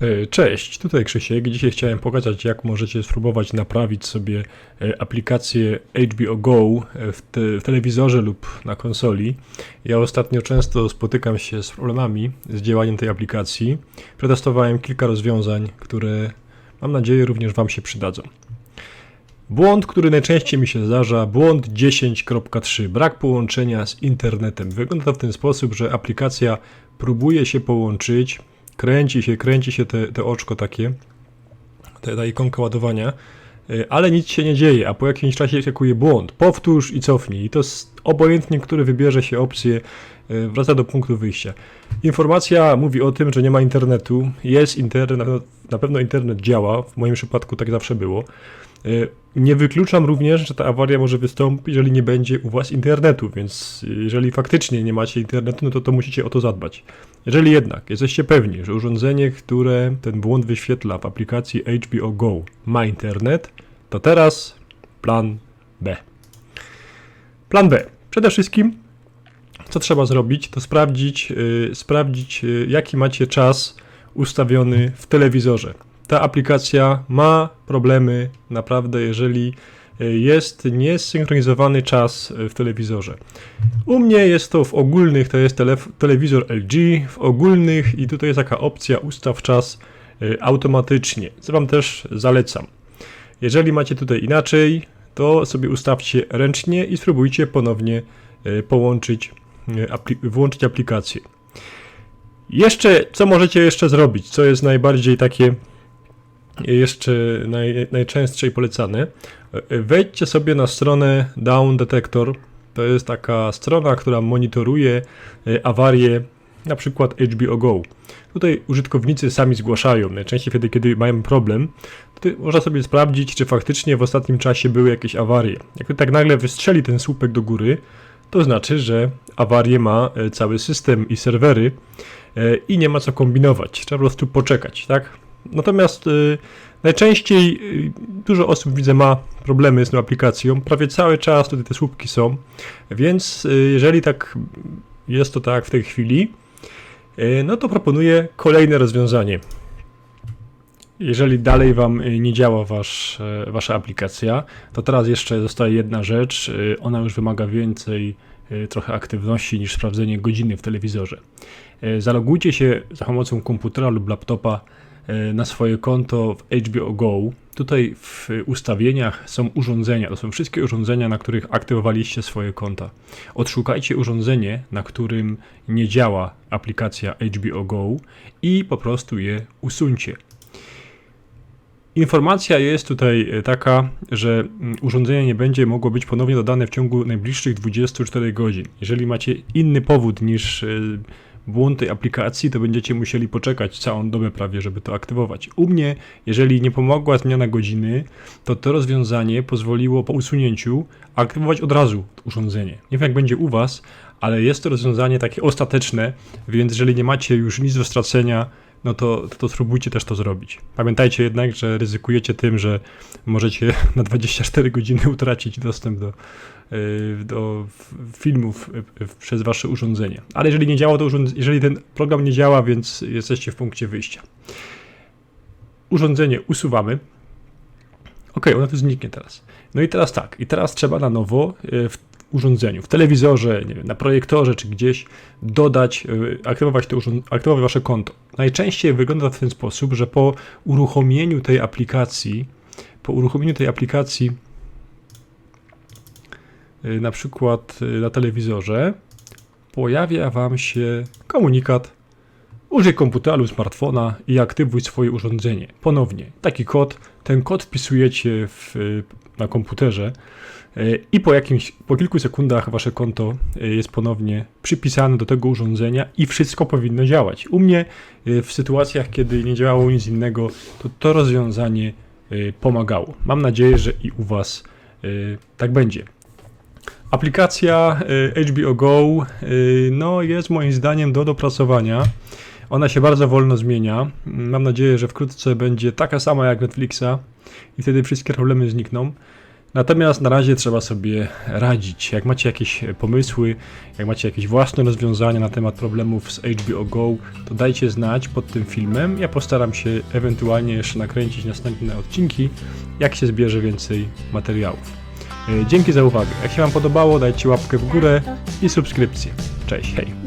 E, Cześć, tutaj Krzysiek. Dzisiaj chciałem pokazać, jak możecie spróbować naprawić sobie e, aplikację HBO Go e, w, te, w telewizorze lub na konsoli. Ja ostatnio często spotykam się z problemami z działaniem tej aplikacji. Przetestowałem kilka rozwiązań, które mam nadzieję również Wam się przydadzą. Błąd, który najczęściej mi się zdarza, błąd 10.3, brak połączenia z internetem. Wygląda to w ten sposób, że aplikacja próbuje się połączyć, kręci się, kręci się te, te oczko takie, te, ta ikonka ładowania, y, ale nic się nie dzieje, a po jakimś czasie sekuje błąd. Powtórz i cofnij. I to obojętnie, który wybierze się opcję, y, wraca do punktu wyjścia. Informacja mówi o tym, że nie ma internetu. Jest internet, na pewno internet działa. W moim przypadku tak zawsze było. Y, Nie wykluczam również, że ta awaria może wystąpić, jeżeli nie będzie u Was internetu, więc jeżeli faktycznie nie macie internetu, no to, to musicie o to zadbać. Jeżeli jednak jesteście pewni, że urządzenie, które ten błąd wyświetla w aplikacji HBO Go ma internet, to teraz plan B. Plan B. Przede wszystkim, co trzeba zrobić, to sprawdzić, yy, sprawdzić yy, jaki macie czas ustawiony w telewizorze. Ta aplikacja ma problemy, naprawdę, jeżeli yy, jest niesynchronizowany czas yy, w telewizorze. U mnie jest to w ogólnych, to jest telewizor LG, w ogólnych i tutaj jest taka opcja ustaw czas y, automatycznie, co Wam też zalecam. Jeżeli macie tutaj inaczej, to sobie ustawcie ręcznie i spróbujcie ponownie połączyć, włączyć aplikację. Jeszcze, co możecie jeszcze zrobić, co jest najbardziej takie jeszcze naj, najczęstsze i polecane, y, wejdźcie sobie na stronę Down Detector, to jest taka strona, która monitoruje e, awarie na przykład HBO Go. Tutaj użytkownicy sami zgłaszają, najczęściej wtedy, kiedy mają problem. Tutaj można sobie sprawdzić, czy faktycznie w ostatnim czasie były jakieś awarie. Jak tak nagle wystrzeli ten słupek do góry, to znaczy, że awarię ma e, cały system i serwery e, i nie ma co kombinować. Trzeba po prostu poczekać, tak? Natomiast e, najczęściej e, dużo osób widzę ma problemy z tą aplikacją. Prawie cały czas tutaj te słupki są, więc y, jeżeli tak jest to tak w tej chwili, y, no to proponuję kolejne rozwiązanie. Jeżeli dalej Wam y, nie działa wasz, e, Wasza aplikacja, to teraz jeszcze zostaje jedna rzecz. y, Ona już wymaga więcej y, trochę aktywności niż sprawdzenie godziny w telewizorze. Y, Zalogujcie się za pomocą komputera lub laptopa y, na swoje konto w HBO Go. Tutaj w ustawieniach są urządzenia. To są wszystkie urządzenia, na których aktywowaliście swoje konta. Odszukajcie urządzenie, na którym nie działa aplikacja HBO Go i po prostu je usuńcie. Informacja jest tutaj e, taka, że mm, urządzenie nie będzie mogło być ponownie dodane w ciągu najbliższych 24 godzin. Jeżeli macie inny powód niż e, błąd tej aplikacji, to będziecie musieli poczekać całą dobę prawie, żeby to aktywować. U mnie, jeżeli nie pomogła zmiana godziny, to to rozwiązanie pozwoliło po usunięciu aktywować od razu urządzenie. Nie wiem jak będzie u Was, ale jest to rozwiązanie takie ostateczne, więc jeżeli nie macie już nic do stracenia, no to, to, to spróbujcie też to zrobić. Pamiętajcie jednak, że ryzykujecie tym, że możecie na 24 godziny utracić dostęp do, yy, do filmów yy, przez wasze urządzenie. Ale jeżeli nie działa to urząd- jeżeli ten program nie działa, więc jesteście w punkcie wyjścia. Urządzenie usuwamy. Ok, ono tu zniknie teraz. No i teraz tak, i teraz trzeba na nowo w urządzeniu, w telewizorze, nie wiem, na projektorze czy gdzieś dodać, yy, aktywować, to aktywować wasze konto. Najczęściej wygląda to w ten sposób, że po uruchomieniu tej aplikacji, po uruchomieniu tej aplikacji, yy, na przykład yy, na telewizorze, pojawia Wam się komunikat. Użyj komputera lub smartfona i aktywuj swoje urządzenie. Ponownie, taki kod, ten kod wpisujecie w, na komputerze yy, i po, jakimś, po kilku sekundach Wasze konto yy, jest ponownie przypisane do tego urządzenia i wszystko powinno działać. U mnie yy, w sytuacjach, kiedy nie działało nic innego, to to rozwiązanie pomagało. Mam nadzieję, że i u Was tak będzie. Aplikacja HBO Go no, jest moim zdaniem do dopracowania. Ona się bardzo wolno zmienia. Mam nadzieję, że wkrótce będzie taka sama jak Netflixa i wtedy wszystkie problemy znikną. Natomiast na razie trzeba sobie radzić. Jak macie jakieś pomysły, jak macie jakieś własne rozwiązania na temat problemów z HBO Go, to dajcie znać pod tym filmem. Ja postaram się ewentualnie jeszcze nakręcić następne odcinki, jak się zbierze więcej materiałów. E, Dzięki za uwagę. Jak się Wam podobało, dajcie łapkę w górę i subskrypcję. Cześć, hej!